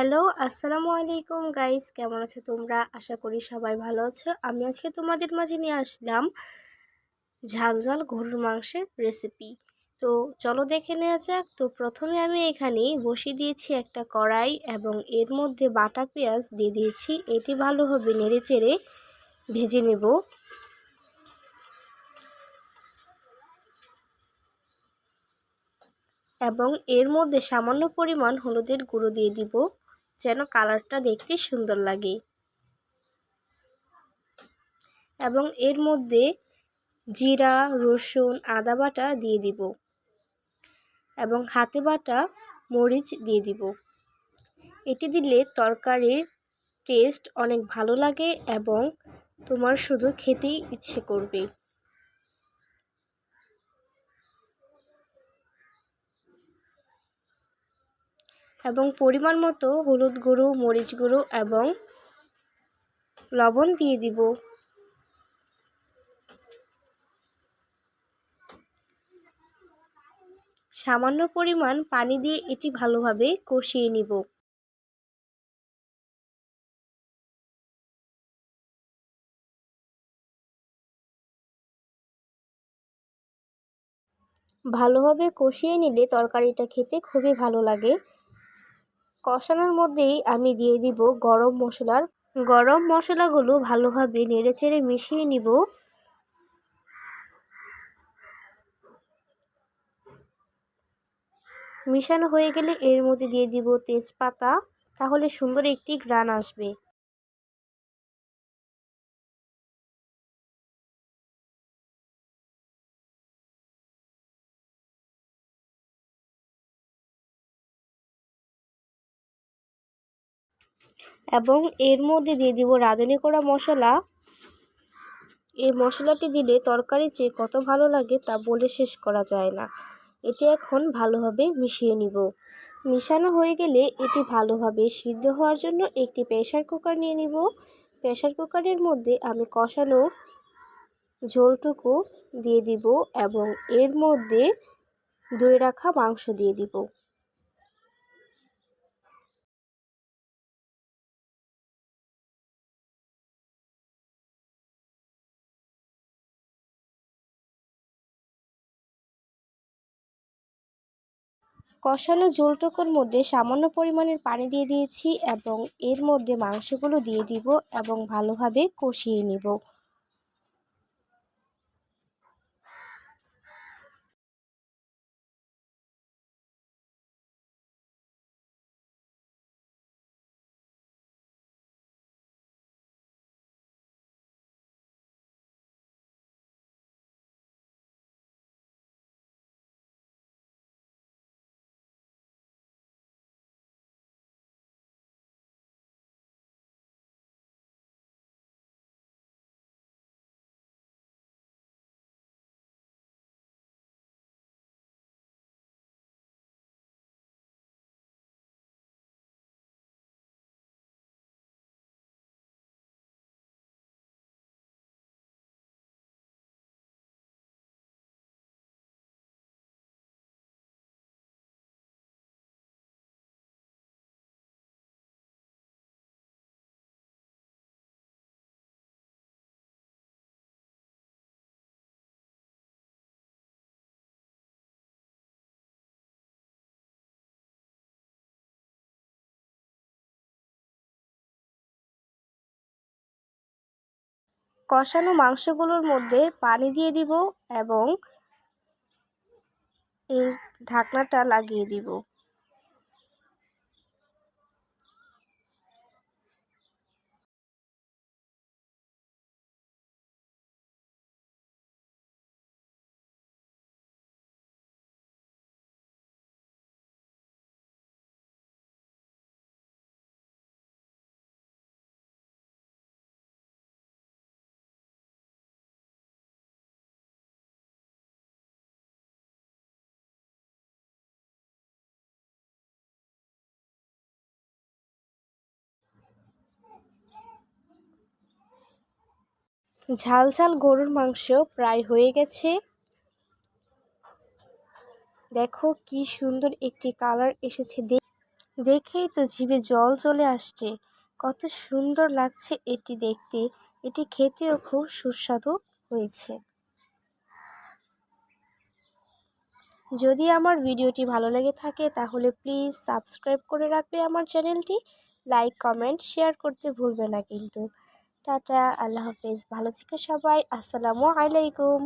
Hello, আসসালামু আলাইকুম guys কেমন আছো তোমরা? আশা করি সবাই ভালো আছো। আমি আজকে তোমাদের মাঝে নিয়ে আসলাম ঝাল ঝাল গরুর মাংসের রেসিপি তো চলো দেখে নেওয়া যাক। তো প্রথমে আমি এখানে বসিয়ে দিয়েছি একটা কড়াই এবং এর মধ্যে বাটা পেঁয়াজ দিয়ে দিয়েছি। এটি ভালোভাবে নেড়ে চেড়ে ভেজে নেব। এবং এর মধ্যে সামান্য পরিমাণ হলুদের গুঁড়ো দিয়ে দিব। যেন কালারটা দেখতে সুন্দর লাগে। এবং এর মধ্যে জিরা, রসুন, আদা বাটা দিয়ে দিব। এবং হাতে বাটা মরিচ দিয়ে দিব। এটি দিলে তরকারির টেস্ট অনেক ভালো লাগে এবং তোমার শুধু খেতেই ইচ্ছে করবে। এবং পরিমাণ মতো হলুদ গুঁড়ো, মরিচ গুঁড়ো এবং লবণ দিয়ে দিব। সামান্য পরিমাণ পানি দিয়ে এটি ভালোভাবে কষিয়ে নিব। ভালোভাবে কষিয়ে নিলে তরকারিটা খেতে খুবই ভালো লাগে। কষানোর মধ্যেই আমি দিয়ে দিব গরম মশলার। গরম মশলাগুলো ভালোভাবে নেড়েচেড়ে মিশিয়ে নিব। মিশানো হয়ে গেলে এর মধ্যে দিয়ে দিব তেজপাতা। তাহলে সুন্দর একটি গ্রান আসবে। এবং এর মধ্যে দিয়ে দিব রাঁধুনি করা মশলা। এই মশলাটি দিলে তরকারি চেয়ে কত ভালো লাগে তা বলে শেষ করা যায় না। এটি এখন ভালোভাবে মিশিয়ে নিব। মিশানো হয়ে গেলে এটি ভালোভাবে সিদ্ধ হওয়ার জন্য একটি প্রেশার কুকার নিয়ে নিব। প্রেশার কুকারের মধ্যে আমি কষানো ঝোলটুকু দিয়ে দিব এবং এর মধ্যে দই রাখা মাংস দিয়ে দিব। কষানো ঝোলটুকুর মধ্যে সামান্য পরিমাণের পানি দিয়ে দিয়েছি এবং এর মধ্যে মাংসগুলো দিয়ে দিব এবং ভালোভাবে কষিয়ে নিব। কষানো মাংসগুলোর মধ্যে পানি দিয়ে দিব এবং এর ঢাকনাটা লাগিয়ে দিব। ঝাল ঝাল গরুর মাংস প্রায় হয়ে গেছে। দেখো কি সুন্দর একটি কালার এসেছে দেখেই তো জিভে জল চলে আসছে। কত সুন্দর লাগছে এটি দেখতে। এটি খেতেও খুব সুস্বাদু হয়েছে। যদি আমার ভিডিওটি ভালো লেগে থাকে তাহলে প্লিজ সাবস্ক্রাইব করে রাখবে আমার চ্যানেলটি। লাইক, কমেন্ট, শেয়ার করতে ভুলবে না কিন্তু। টাটা আল্লাহ হাফেজ। ভালো থেকে সবাই। আসসালামু আলাইকুম।